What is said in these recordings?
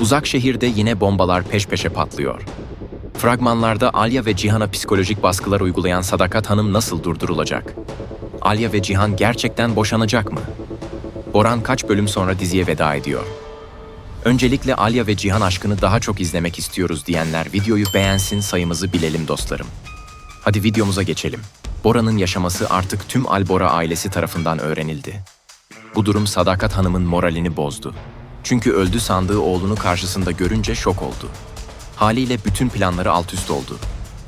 Uzak şehirde yine bombalar peş peşe patlıyor. Fragmanlarda Alya ve Cihan'a psikolojik baskılar uygulayan Sadakat Hanım nasıl durdurulacak? Alya ve Cihan gerçekten boşanacak mı? Boran kaç bölüm sonra diziye veda ediyor? Öncelikle Alya ve Cihan aşkını daha çok izlemek istiyoruz diyenler videoyu beğensin sayımızı bilelim dostlarım. Hadi videomuza geçelim. Bora'nın yaşaması artık tüm Albora ailesi tarafından öğrenildi. Bu durum Sadakat Hanım'ın moralini bozdu. Çünkü öldü sandığı oğlunu karşısında görünce şok oldu. Haliyle bütün planları alt üst oldu.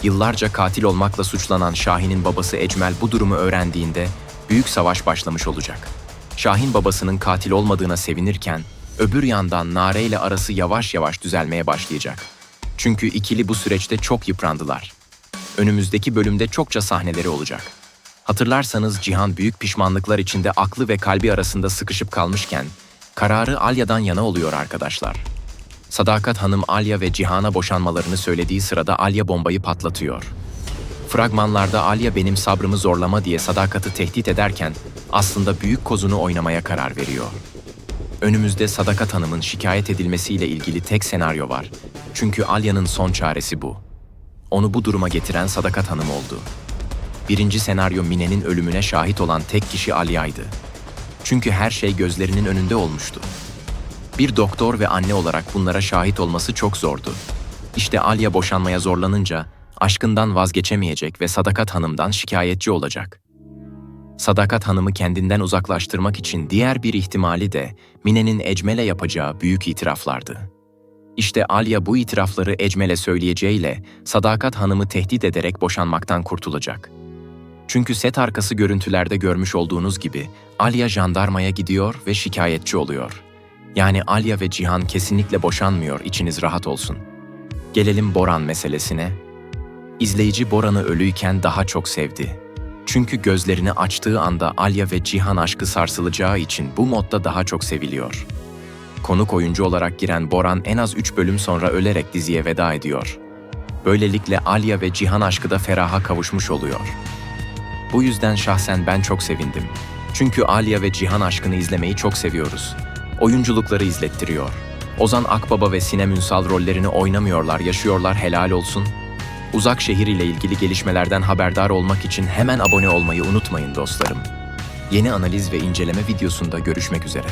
Yıllarca katil olmakla suçlanan Şahin'in babası Ecmel bu durumu öğrendiğinde büyük savaş başlamış olacak. Şahin babasının katil olmadığına sevinirken öbür yandan Nare ile arası yavaş yavaş düzelmeye başlayacak. Çünkü ikili bu süreçte çok yıprandılar. Önümüzdeki bölümde çokça sahneleri olacak. Hatırlarsanız Cihan büyük pişmanlıklar içinde aklı ve kalbi arasında sıkışıp kalmışken kararı Alya'dan yana oluyor arkadaşlar. Sadakat Hanım Alya ve Cihan'a boşanmalarını söylediği sırada Alya bombayı patlatıyor. Fragmanlarda Alya benim sabrımı zorlama diye Sadakat'ı tehdit ederken aslında büyük kozunu oynamaya karar veriyor. Önümüzde Sadakat Hanım'ın şikayet edilmesiyle ilgili tek senaryo var. Çünkü Alya'nın son çaresi bu. Onu bu duruma getiren Sadakat Hanım oldu. Birinci senaryo Mine'nin ölümüne şahit olan tek kişi Alya'ydı. Çünkü her şey gözlerinin önünde olmuştu. Bir doktor ve anne olarak bunlara şahit olması çok zordu. İşte Alya boşanmaya zorlanınca aşkından vazgeçemeyecek ve Sadakat Hanım'dan şikayetçi olacak. Sadakat Hanım'ı kendinden uzaklaştırmak için diğer bir ihtimali de Mine'nin Ecmel'e yapacağı büyük itiraflardı. İşte Alya bu itirafları Ecmel'e söyleyeceğiyle Sadakat Hanım'ı tehdit ederek boşanmaktan kurtulacak. Çünkü set arkası görüntülerde görmüş olduğunuz gibi Alya jandarmaya gidiyor ve şikayetçi oluyor. Yani Alya ve Cihan kesinlikle boşanmıyor, içiniz rahat olsun. Gelelim Boran meselesine. İzleyici Boran'ı ölüyken daha çok sevdi. Çünkü gözlerini açtığı anda Alya ve Cihan aşkı sarsılacağı için bu modda daha çok seviliyor. Konuk oyuncu olarak giren Boran en az 3 bölüm sonra ölerek diziye veda ediyor. Böylelikle Alya ve Cihan aşkı da feraha kavuşmuş oluyor. Bu yüzden şahsen ben çok sevindim. Çünkü Alya ve Cihan aşkını izlemeyi çok seviyoruz. Oyunculukları izlettiriyor. Ozan Akbaba ve Sinem Ünsal rollerini oynamıyorlar, yaşıyorlar helal olsun. Uzak şehir ile ilgili gelişmelerden haberdar olmak için hemen abone olmayı unutmayın dostlarım. Yeni analiz ve inceleme videosunda görüşmek üzere.